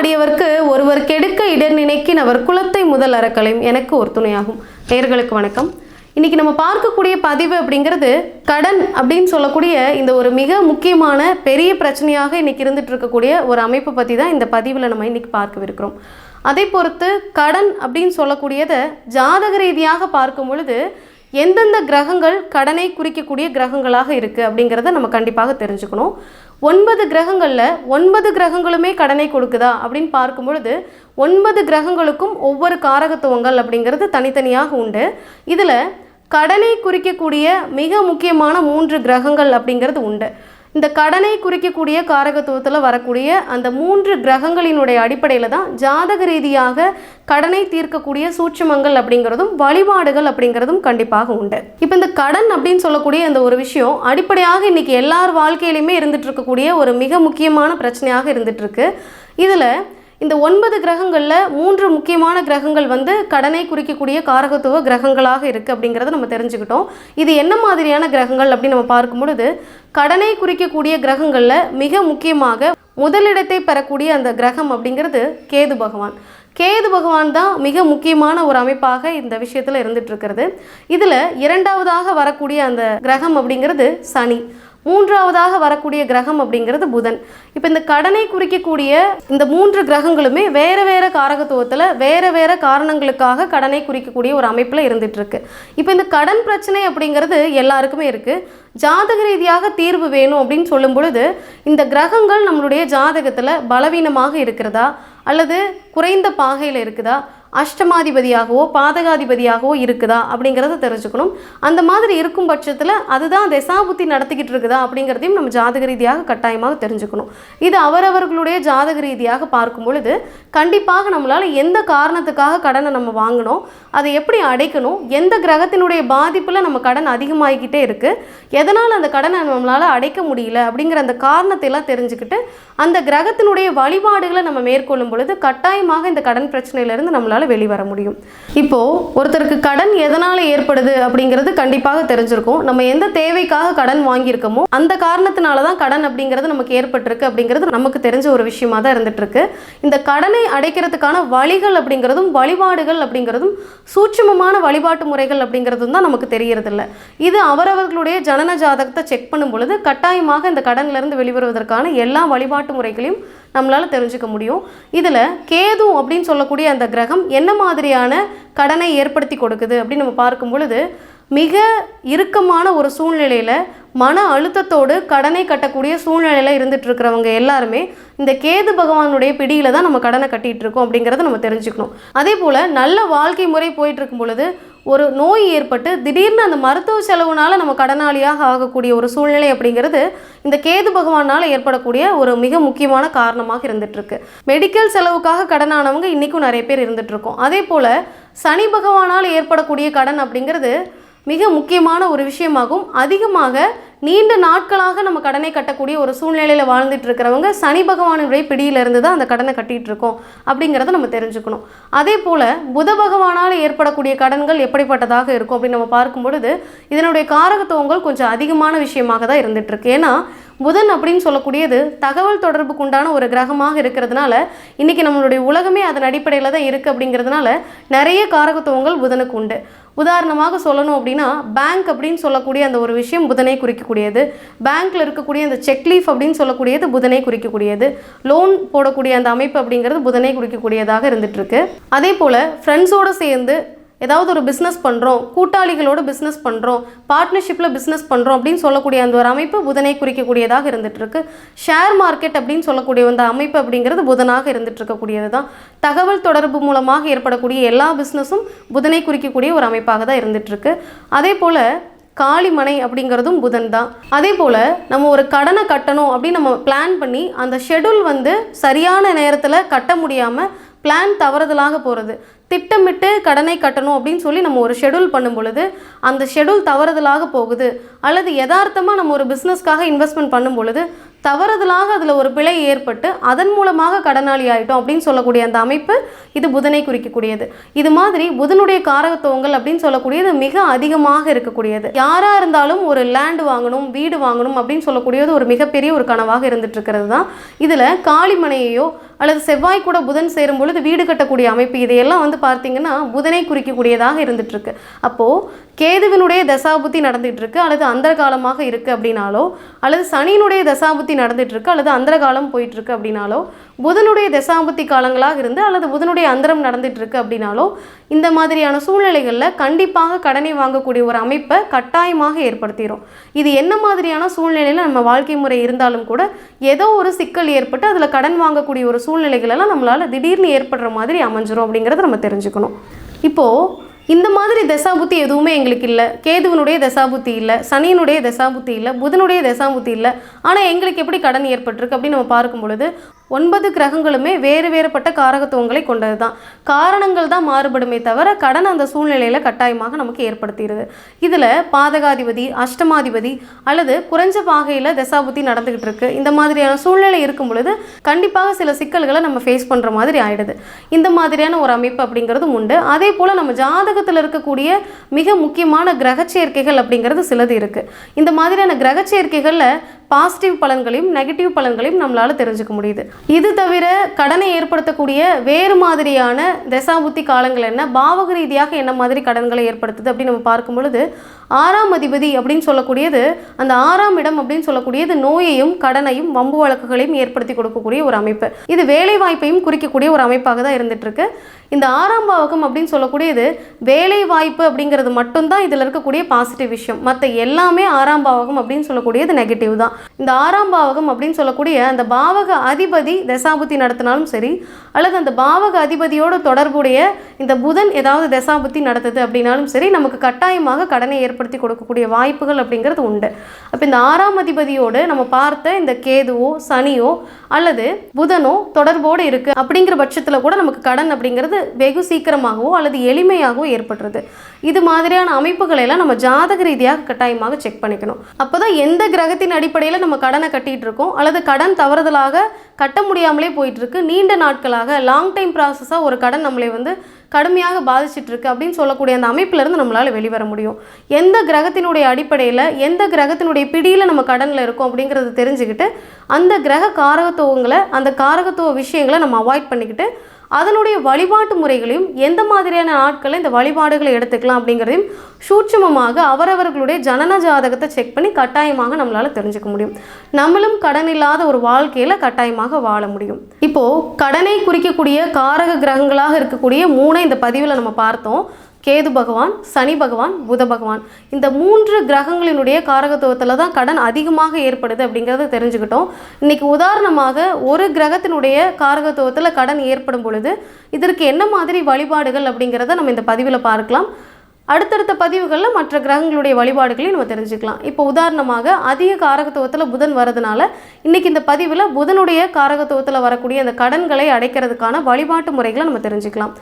அடியவர்க்கு ஒருவர் கெடுக்க இடர் நினைக்கின் அவர் குலத்தை முதல் அறக்கலையும். எனக்கு ஒரு துணையாகும். நேர்களுக்கு வணக்கம். இன்னைக்கு நம்ம பார்க்கக்கூடிய பதிவு அப்படிங்கிறது கடன் அப்படின்னு சொல்லக்கூடிய இந்த ஒரு மிக முக்கியமான பெரிய பிரச்சனையாக இன்னைக்கு இருந்துட்டு இருக்கக்கூடிய ஒரு அமைப்பை பற்றி தான் இந்த பதிவில் நம்ம இன்றைக்கி பார்க்கவிருக்கிறோம். அதை பொறுத்து கடன் அப்படின்னு சொல்லக்கூடியதை ஜாதக ரீதியாக பார்க்கும் பொழுது எந்தெந்த கிரகங்கள் கடனை குறிக்கக்கூடிய கிரகங்களாக இருக்குது அப்படிங்கிறத நம்ம கண்டிப்பாக தெரிஞ்சுக்கணும். ஒன்பது கிரகங்களில் ஒன்பது கிரகங்களுமே கடனை கொடுக்குதா? அப்படின்னு பார்க்கும் பொழுது ஒன்பது கிரகங்களுக்கும் ஒவ்வொரு காரகத்துவங்கள் அப்படிங்கிறது தனித்தனியாக உண்டு. இதில் கடனை குறிக்கக்கூடிய மிக முக்கியமான மூன்று கிரகங்கள் அப்படிங்கிறது உண்டு. இந்த கடனை குறிக்கக்கூடிய காரகத்துவத்தில் வரக்கூடிய அந்த மூன்று கிரகங்களினுடைய அடிப்படையில் தான் ஜாதக ரீதியாக கடனை தீர்க்கக்கூடிய சூட்சுமங்கள் அப்படிங்கிறதும் வழிபாடுகள் அப்படிங்கிறதும் கண்டிப்பாக உண்டு. இப்போ இந்த கடன் அப்படின்னு சொல்லக்கூடிய அந்த ஒரு விஷயம் அடிப்படையாக இன்னைக்கு எல்லார் வாழ்க்கையிலையுமே இருந்துட்டு இருக்கக்கூடிய ஒரு மிக முக்கியமான பிரச்சனையாக இருந்துட்டு இருக்கு. இதில் இந்த ஒன்பது கிரகங்களில் மூன்று முக்கியமான கிரகங்கள் வந்து கடனை குறிக்கக்கூடிய காரகத்துவ கிரகங்களாக இருக்குது அப்படிங்கிறத நம்ம தெரிஞ்சுக்கிட்டோம். இது என்ன மாதிரியான கிரகங்கள் அப்படின்னு நம்ம பார்க்கும் பொழுது கடனை குறிக்கக்கூடிய கிரகங்களில் மிக முக்கியமாக முதலிடத்தை பெறக்கூடிய அந்த கிரகம் அப்படிங்கிறது கேது பகவான். கேது பகவான் தான் மிக முக்கியமான ஒரு அமைப்பாக இந்த விஷயத்தில் இருந்துட்டு இருக்கிறது. இதில் இரண்டாவதாக வரக்கூடிய அந்த கிரகம் அப்படிங்கிறது சனி. மூன்றாவதாக வரக்கூடிய கிரகம் அப்படிங்கிறது புதன். இப்போ இந்த கடனை குறிக்கக்கூடிய இந்த மூன்று கிரகங்களுமே வேறு வேறு காரகத்துவத்தில் வேறு வேறு காரணங்களுக்காக கடனை குறிக்கக்கூடிய ஒரு அமைப்பில் இருந்துகிட்ருக்கு இப்போ இந்த கடன் பிரச்சனை அப்படிங்கிறது எல்லாருக்குமே இருக்குது ஜாதக ரீதியாக தீர்வு வேணும் அப்படின்னு சொல்லும் பொழுது இந்த கிரகங்கள் நம்மளுடைய ஜாதகத்தில் பலவீனமாக இருக்கிறதா? அல்லது குறைந்த பாகையில் இருக்குதா? அஷ்டமாதிபதியாகவோ பாதகாதிபதியாகவோ இருக்குதா அப்படிங்கிறத தெரிஞ்சுக்கணும். அந்த மாதிரி இருக்கும் பட்சத்தில் அதுதான் தசாபுத்தி நடத்திக்கிட்டு இருக்குதா அப்படிங்கிறதையும் நம்ம ஜாதக ரீதியாக கட்டாயமாக தெரிஞ்சுக்கணும். இது அவரவர்களுடைய ஜாதக ரீதியாக பார்க்கும் பொழுது கண்டிப்பாக நம்மளால் எந்த காரணத்துக்காக கடனை நம்ம வாங்கணும் அதை எப்படி அடைக்கணும் எந்த கிரகத்தினுடைய பாதிப்பில் நம்ம கடன் அதிகமாகிக்கிட்டே இருக்குது எதனால் அந்த கடனை நம்மளால் அடைக்க முடியல அப்படிங்கிற அந்த காரணத்தை எல்லாம் தெரிஞ்சுக்கிட்டு அந்த கிரகத்தினுடைய வழிபாடுகளை நம்ம மேற்கொள்ளும் பொழுது கட்டாயமாக இந்த கடன் பிரச்சனையிலேருந்து நம்மளால் வெளிவர முடியும். இப்போது ஒருத்தருக்கு கடன் எதனால் ஏற்படுது அப்படிங்கிறது கண்டிப்பாக தெரிஞ்சிருக்கும். நம்ம எந்த தேவைக்காக கடன் வாங்கியிருக்கோமோ அந்த காரணத்தினால தான் கடன் அப்படிங்கிறது நமக்கு ஏற்பட்டிருக்கு அப்படிங்கிறது நமக்கு தெரிஞ்ச ஒரு விஷயமா தான் இருந்துகிட்ருக்கு இந்த கடனை அடைக்கிறதுக்கான வழிகள் அப்படிங்கிறதும் வழிபாடுகள் அப்படிங்கிறதும் சூட்சுமமான வழிபாட்டு முறைகள் அப்படிங்கிறதும் தான் நமக்கு தெரியறதில்ல. இது அவரவர்களுடைய ஜனன ஜாதகத்தை செக் பண்ணும் பொழுது கட்டாயமாக இந்த கடன்லேருந்து வெளிவருவதற்கான எல்லா வழிபாட்டு முறைகளையும் நம்மளால் தெரிஞ்சுக்க முடியும். இதில் கேது அப்படின்னு சொல்லக்கூடிய அந்த கிரகம் என்ன மாதிரியான கடனை ஏற்படுத்தி கொடுக்குது அப்படின்னு நம்ம பார்க்கும் பொழுது மிக இறுக்கமான ஒரு சூழ்நிலையில் மன அழுத்தத்தோடு கடனை கட்டக்கூடிய சூழ்நிலையில் இருந்துட்டு இருக்கிறவங்க எல்லாருமே இந்த கேது பகவானுடைய பிடியில் தான் நம்ம கடனை கட்டிட்டு இருக்கோம் அப்படிங்கிறத நம்ம தெரிஞ்சுக்கணும். அதே போல் நல்ல வாழ்க்கை முறை போயிட்டு இருக்கும் பொழுது ஒரு நோய் ஏற்பட்டு திடீர்னு அந்த மருத்துவ செலவுனால நம்ம கடனாளியாக ஆகக்கூடிய ஒரு சூழ்நிலை அப்படிங்கிறது இந்த கேது பகவானால் ஏற்படக்கூடிய ஒரு மிக முக்கியமான காரணமாக இருந்துகிட்ருக்கு மெடிக்கல் செலவுக்காக கடனானவங்க இன்றைக்கும் நிறைய பேர் இருந்துகிட்ருக்கோம் அதே போல் சனி பகவானால் ஏற்படக்கூடிய கடன் அப்படிங்கிறது மிக முக்கியமான ஒரு விஷயமாகும். அதிகமாக நீண்ட நாட்களாக நம்ம கடனை கட்டக்கூடிய ஒரு சூழ்நிலையில் வாழ்ந்துட்டு இருக்கிறவங்க சனி பகவானுடைய பிடியிலிருந்து தான் அந்த கடனை கட்டிட்டு இருக்கோம் அப்படிங்கிறத நம்ம தெரிஞ்சுக்கணும். அதே போல் புத பகவானால் ஏற்படக்கூடிய கடன்கள் எப்படிப்பட்டதாக இருக்கும் அப்படின்னு நம்ம பார்க்கும் பொழுது இதனுடைய காரகத்துவங்கள் கொஞ்சம் அதிகமான விஷயமாக தான் இருந்துட்டு இருக்கு. ஏன்னா புதன் அப்படின்னு சொல்லக்கூடியது தகவல் தொடர்புக்கு உண்டான ஒரு கிரகமாக இருக்கிறதுனால இன்றைக்கி நம்மளுடைய உலகமே அதன் அடிப்படையில் தான் இருக்குது அப்படிங்கிறதுனால நிறைய காரகத்துவங்கள் புதனுக்கு உண்டு. உதாரணமாக சொல்லணும் அப்படின்னா பேங்க் அப்படின்னு சொல்லக்கூடிய அந்த ஒரு விஷயம் புதனை குறிக்கக்கூடியது. பேங்க்கில் இருக்கக்கூடிய அந்த செக் லீஃப் அப்படின்னு சொல்லக்கூடியது புதனை குறிக்கக்கூடியது. லோன் போடக்கூடிய அந்த அமைப்பு அப்படிங்கிறது புதனை குறிக்கக்கூடியதாக இருந்துட்டு இருக்கு. அதே போல் ஃப்ரெண்ட்ஸோடு சேர்ந்து ஏதாவது ஒரு பிஸ்னஸ் பண்ணுறோம் கூட்டாளிகளோட பிஸ்னஸ் பண்ணுறோம் பார்ட்னர்ஷிப்பில் பிஸ்னஸ் பண்ணுறோம் அப்படின்னு சொல்லக்கூடிய அந்த ஒரு அமைப்பு புதனை குறிக்கக்கூடியதாக இருந்துகிட்ருக்கு ஷேர் மார்க்கெட் அப்படின்னு சொல்லக்கூடிய அந்த அமைப்பு அப்படிங்கிறது புதனாக இருந்துகிட்ருக்கக்கூடியது தான் தகவல் தொடர்பு மூலமாக ஏற்படக்கூடிய எல்லா பிஸ்னஸும் புதனை குறிக்கக்கூடிய ஒரு அமைப்பாக தான் இருந்துகிட்ருக்கு அதே போல் காளிமனை அப்படிங்கிறதும் புதன் தான் அதே போல் நம்ம ஒரு கடனை கட்டணும் அப்படின்னு நம்ம பிளான் பண்ணி அந்த ஷெடியூல் வந்து சரியான நேரத்தில் கட்ட முடியாமல் பிளான் தவறுதலாக போகிறது திட்டமிட்டு கடனை கட்டணும் அப்படின்னு சொல்லி நம்ம ஒரு ஷெடியூல் பண்ணும் பொழுது அந்த ஷெடியூல் தவறுதலாக போகுது. அல்லது யதார்த்தமாக நம்ம ஒரு பிஸ்னஸ்க்காக இன்வெஸ்ட்மெண்ட் பண்ணும் பொழுது தவறுதலாக அதில் ஒரு பிழை ஏற்பட்டு அதன் மூலமாக கடனாளி ஆகிட்டோம் அப்படின்னு சொல்லக்கூடிய அந்த அமைப்பு இது புதனை குறிக்கக்கூடியது. இது மாதிரி புதனுடைய காரகத்துவங்கள் அப்படின்னு சொல்லக்கூடியது மிக அதிகமாக இருக்கக்கூடியது. யாராக இருந்தாலும் ஒரு லேண்ட் வாங்கணும் வீடு வாங்கணும் அப்படின்னு சொல்லக்கூடியது ஒரு மிகப்பெரிய ஒரு கனவாக இருந்துட்டு இருக்கிறது தான் இதில் காளிமனையையோ அல்லது செவ்வாய் கூட புதன் சேரும் பொழுது வீடு கட்டக்கூடிய அமைப்பு இதையெல்லாம் வந்து பார்த்தீங்கன்னா புதனை குறிக்கக்கூடியதாக இருந்துட்டு இருக்கு அப்போது கேதுவினுடைய தசாபுத்தி நடந்துகிட்டு இருக்கு அல்லது அந்த காலமாக இருக்குது அப்படின்னாலோ அல்லது சனியினுடைய தசாபுத்தி நடந்துட்டு இருக்கு அல்லது அந்தர காலம் போயிட்டு இருக்கு அப்படின்னாலோ புதனுடைய தசாபுத்தி காலங்களாக இருந்து அல்லது புதனுடைய அந்தரம் நடந்துட்டு இருக்கு அப்படின்னாலோ இந்த மாதிரியான சூழ்நிலைகளில் கண்டிப்பாக கடனை வாங்கக்கூடிய ஒரு அமைப்பை கட்டாயமாக ஏற்படுத்திடும் இது என்ன மாதிரியான சூழ்நிலையில் நம்ம வாழ்க்கை முறை இருந்தாலும் கூட ஏதோ ஒரு சிக்கல் ஏற்பட்டு அதில் கடன் வாங்கக்கூடிய ஒரு சூழ்நிலைகளெல்லாம் நம்மளால் திடீர்னு ஏற்படுற மாதிரி அமைஞ்சிரும் அப்படிங்கிறத நம்ம தெரிஞ்சுக்கணும். இப்போது இந்த மாதிரி தசாபுத்தி எதுவுமே எங்களுக்கு இல்லை. கேதுவனுடைய தசாபுத்தி இல்லை சனியினுடைய தசாபுத்தி இல்லை புதனுடைய தசாபுத்தி இல்லை. ஆனால் எங்களுக்கு எப்படி கடன் ஏற்பட்டிருக்கு அப்படின்னு நம்ம பார்க்கும் பொழுது ஒன்பது கிரகங்களுமே வேறு வேறுபட்ட காரகத்துவங்களை கொண்டது தான் காரணங்கள் தான் மாறுபடுமே தவிர கடன் அந்த சூழ்நிலையில் கட்டாயமாக நமக்கு ஏற்படுத்திடுது. இதில் பாதகாதிபதி அஷ்டமாதிபதி அல்லது குறைஞ்ச பாகையில் தசாபுத்தி நடந்துக்கிட்டு இருக்கு. இந்த மாதிரியான சூழ்நிலை இருக்கும் பொழுது கண்டிப்பாக சில சிக்கல்களை நம்ம ஃபேஸ் பண்ணுற மாதிரி ஆயிடுது. இந்த மாதிரியான ஒரு அமைப்பு அப்படிங்கிறதும் உண்டு. அதே போல் நம்ம ஜாதகத்தில் இருக்கக்கூடிய மிக முக்கியமான கிரக சேர்க்கைகள் அப்படிங்கிறது சிலது இருக்குது இந்த மாதிரியான கிரக சேர்க்கைகளில் பாசிட்டிவ் பலன்களையும் நெகட்டிவ் பலன்களையும் நம்மளால் தெரிஞ்சுக்க முடியுது. இது தவிர கடனை ஏற்படுத்தக்கூடிய வேறு மாதிரியான தசாபுத்தி காலங்கள் என்ன பாவக ரீதியாக என்ன மாதிரி கடன்களை ஏற்படுத்துது அப்படின்னு நம்ம பார்க்கும் பொழுது ஆறாம் அதிபதி அப்படின்னு சொல்லக்கூடியது அந்த ஆறாம் இடம் அப்படின்னு சொல்லக்கூடியது நோயையும் கடனையும் வம்பு வழக்குகளையும் ஏற்படுத்தி கொடுக்கக்கூடிய ஒரு அமைப்பு. இது வேலை வாய்ப்பையும் குறிக்கக்கூடிய ஒரு அமைப்பாக தான் இருந்துட்டு இருக்கு. இந்த ஆறாம் பாவகம் அப்படின்னு சொல்லக்கூடியது வேலை வாய்ப்பு அப்படிங்கிறது மட்டும்தான் இதில் இருக்கக்கூடிய பாசிட்டிவ் விஷயம். மற்ற எல்லாமே ஆறாம் பாவகம் அப்படின்னு சொல்லக்கூடியது நெகட்டிவ் தான். இந்த ஆறாம் பாவகம் அப்படின்னு சொல்லக்கூடிய அந்த பாவக அதிபதி தசாபுத்தி நடத்தினாலும் சரி அல்லது அந்த பாவக அதிபதியோட தொடர்புடைய இந்த புதன் ஏதாவது தசாபுத்தி நடத்துது அப்படின்னாலும் சரி நமக்கு கட்டாயமாக கடனை ஏற்படுத்தி கொடுக்கக்கூடிய வாய்ப்புகள் அப்படிங்கிறது உண்டு. அப்போ இந்த ஆறாம் அதிபதியோடு நம்ம பார்த்த இந்த கேதுவோ சனியோ அல்லது புதனோ தொடர்போடு இருக்குது அப்படிங்கிற பட்சத்தில் கூட நமக்கு கடன் அப்படிங்கிறது வெகு சீக்கிரமாகவோ அல்லது எளிமையாகவோ ஏற்படுறது. இது மாதிரியான அமைப்புகளை எல்லாம் நம்ம ஜாதக ரீதியாக கட்டாயமாக செக் பண்ணிக்கணும். அப்போ தான் எந்த கிரகத்தின் அடிப்படையில் நம்ம கடனை கட்டிகிட்டு இருக்கோம் அல்லது கடன் தவறுதலாக கட்ட முடியாமலே போயிட்டுருக்கு நீண்ட நாட்களாக லாங் டைம் ப்ராசஸாக ஒரு கடன் நம்மளை வந்து கடுமையாக பாதிச்சுட்டு இருக்கு அப்படின்னு சொல்லக்கூடிய அந்த அமைப்பிலிருந்து நம்மளால் வெளிவர முடியும். எந்த கிரகத்தினுடைய அடிப்படையில் எந்த கிரகத்தினுடைய பிடியில் நம்ம கடனில் இருக்கோம் அப்படிங்கிறத தெரிஞ்சுக்கிட்டு அந்த கிரக காரகத்துவங்களை அந்த காரகத்துவ விஷயங்களை நம்ம அவாய்ட் பண்ணிக்கிட்டு அதனுடைய வழிபாட்டு முறைகளையும் எந்த மாதிரியான நாட்களில் இந்த வழிபாடுகளை எடுத்துக்கலாம் அப்படிங்கிறதையும் சூட்சமமாக அவரவர்களுடைய ஜனன ஜாதகத்தை செக் பண்ணி கட்டாயமாக நம்மளால் தெரிஞ்சுக்க முடியும். நம்மளும் கடன் இல்லாத ஒரு வாழ்க்கையில் கட்டாயமாக வாழ முடியும். இப்போது கடனை குறிக்கக்கூடிய காரக கிரகங்களாக இருக்கக்கூடிய மூணை இந்த பதிவில் நம்ம பார்த்தோம். கேது பகவான் சனி பகவான் புத பகவான். இந்த மூன்று கிரகங்களினுடைய காரகத்துவத்தில் தான் கடன் அதிகமாக ஏற்படுது அப்படிங்கிறத தெரிஞ்சுக்கிட்டோம். இன்னைக்கு உதாரணமாக ஒரு கிரகத்தினுடைய காரகத்துவத்தில் கடன் ஏற்படும் பொழுது இதற்கு என்ன மாதிரி வழிபாடுகள் அப்படிங்கிறத நம்ம இந்த பதிவில் பார்க்கலாம். அடுத்தடுத்த பதிவுகளில் மற்ற கிரகங்களுடைய வழிபாடுகளையும் நம்ம தெரிஞ்சுக்கலாம். இப்போ உதாரணமாக அதிக காரகத்துவத்தில் புதன் வரதுனால இன்னைக்கு இந்த பதிவில் புதனுடைய காரகத்துவத்தில் வரக்கூடிய அந்த கடன்களை அடைக்கிறதுக்கான வழிபாட்டு முறைகளை நம்ம தெரிஞ்சுக்கலாம்.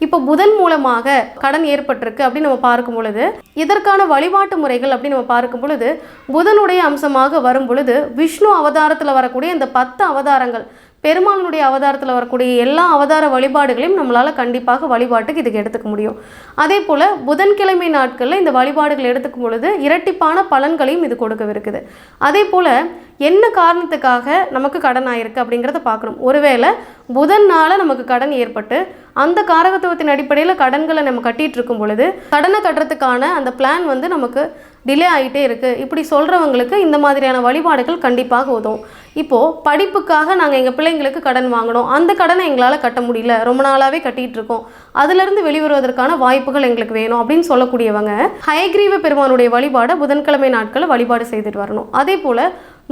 இப்போ புதன் மூலமாக கடன் ஏற்பட்டிருக்கு அப்படின்னு நம்ம பார்க்கும் பொழுது இதற்கான வழிபாட்டு முறைகள் அப்படின்னு நம்ம பார்க்கும் பொழுது புதனுடைய அம்சமாக வரும் பொழுது விஷ்ணு அவதாரத்தில் வரக்கூடிய இந்த பத்து அவதாரங்கள் பெருமாளுடைய அவதாரத்தில் வரக்கூடிய எல்லா அவதார வழிபாடுகளையும் நம்மளால் கண்டிப்பாக வழிபாட்டுக்கு இதுக்கு எடுத்துக்க முடியும். அதே போல் புதன்கிழமை நாட்களில் இந்த வழிபாடுகள் எடுத்துக்கும் பொழுது இரட்டிப்பான பலன்களையும் இது கொடுக்கவிருக்குது. அதே போல் என்ன காரணத்துக்காக நமக்கு கடன் ஆயிருக்கு அப்படிங்கிறத பார்க்கணும் ஒருவேளை புதனால் நமக்கு கடன் ஏற்பட்டு அந்த காரகத்துவத்தின் அடிப்படையில் கடன்களை நம்ம கட்டிகிட்டு இருக்கும் பொழுது கடனை கட்டுறதுக்கான அந்த பிளான் வந்து நமக்கு டிலே ஆகிட்டே இருக்குது இப்படி சொல்கிறவங்களுக்கு இந்த மாதிரியான வழிபாடுகள் கண்டிப்பாக உதவும். இப்போது படிப்புக்காக நாங்கள் எங்கள் பிள்ளைங்களுக்கு கடன் வாங்கினோம் அந்த கடனை எங்களால் கட்ட முடியல. ரொம்ப நாளாகவே கட்டிகிட்டு இருக்கோம். அதுலேருந்து வெளிவருவதற்கான வாய்ப்புகள் எங்களுக்கு வேணும் அப்படின்னு சொல்லக்கூடியவங்க ஹயக்ரீவ பெருமானுடைய வழிபாடை புதன்கிழமை நாட்களில் வழிபாடு செய்துட்டு வரணும். அதே போல்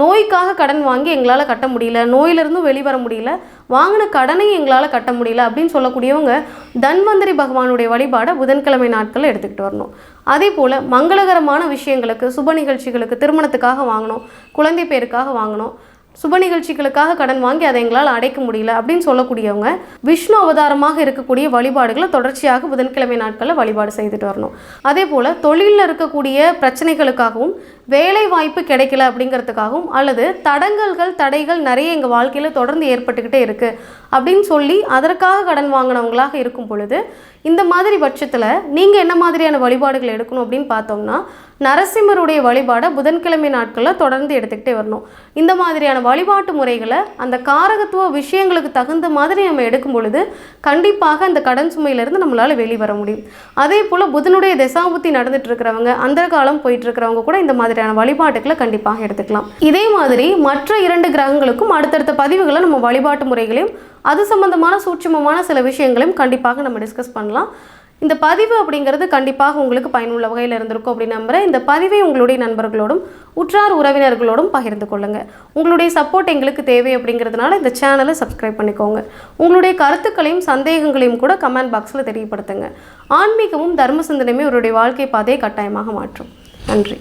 நோய்க்காக கடன் வாங்கி எங்களால் கட்ட முடியல நோயிலிருந்தும் வெளிவர முடியல வாங்கின கடனையும் எங்களால் கட்ட முடியல அப்படின்னு சொல்லக்கூடியவங்க தன்வந்தரி பகவானுடைய வழிபாடை புதன்கிழமை நாட்களில் எடுத்துக்கிட்டு வரணும். அதே போல் மங்களகரமான விஷயங்களுக்கு சுப நிகழ்ச்சிகளுக்கு திருமணத்துக்காக வாங்கணும் குழந்தை பேருக்காக வாங்கணும் சுப நிகழ்ச்சிகளுக்காக கடன் வாங்கி அதை எங்களால் அடைக்க முடியல அப்படின்னு சொல்லக்கூடியவங்க விஷ்ணு அவதாரமாக இருக்கக்கூடிய வழிபாடுகளை தொடர்ச்சியாக புதன்கிழமை நாட்களில் வழிபாடு செய்துட்டு வரணும். அதே போல் தொழிலில் இருக்கக்கூடிய பிரச்சனைகளுக்காகவும் வேலை வாய்ப்பு கிடைக்கல அப்படிங்கிறதுக்காகவும் அல்லது தடங்கல்கள் தடைகள் நிறைய எங்கள் வாழ்க்கையில் தொடர்ந்து ஏற்பட்டுக்கிட்டே இருக்குது அப்படின்னு சொல்லி அதற்காக கடன் வாங்கினவங்களாக இருக்கும் பொழுது இந்த மாதிரி பட்சத்தில் நீங்கள் என்ன மாதிரியான வழிபாடுகள் எடுக்கணும் அப்படின்னு பார்த்தோம்னா நரசிம்மருடைய வழிபாடை புதன்கிழமை நாட்களில் தொடர்ந்து எடுத்துக்கிட்டே வரணும். இந்த மாதிரியான வழிபாட்டு முறைகளை அந்த காரகத்துவ விஷயங்களுக்கு தகுந்த மாதிரி நம்ம எடுக்கும் பொழுது கண்டிப்பாக அந்த கடன் சுமையிலிருந்து நம்மளால் வெளிவர முடியும். அதே போல் புதனுடைய தசாபுத்தி நடந்துட்டு இருக்கிறவங்க அந்த காலம் போயிட்டு இருக்கிறவங்க கூட இந்த மாதிரி மாதிரியான வழிபாட்டுகளை கண்டிப்பாக எடுத்துக்கலாம். இதே மாதிரி மற்ற இரண்டு கிரகங்களுக்கும் அடுத்தடுத்த பதிவுகளை நம்ம வழிபாட்டு முறைகளையும் அது சம்பந்தமான சூட்சமமான சில விஷயங்களையும் கண்டிப்பாக நம்ம டிஸ்கஸ் பண்ணலாம். இந்த பதிவு அப்படிங்கிறது கண்டிப்பாக உங்களுக்கு பயனுள்ள வகையில் இருந்திருக்கும் அப்படின்னு நம்புகிறேன் இந்த பதிவை உங்களுடைய நண்பர்களோடும் உற்றார் உறவினர்களோடும் பகிர்ந்து கொள்ளுங்கள் உங்களுடைய சப்போர்ட் எங்களுக்கு தேவை அப்படிங்கிறதுனால இந்த சேனலை சப்ஸ்கிரைப் பண்ணிக்கோங்க. உங்களுடைய கருத்துக்களையும் சந்தேகங்களையும் கூட கமெண்ட் பாக்ஸில் தெரியப்படுத்துங்க. ஆன்மீகமும் தர்ம சிந்தனையுமே அவருடைய வாழ்க்கை பாதையை கட்டாயமாக மாற்றும். நன்றி.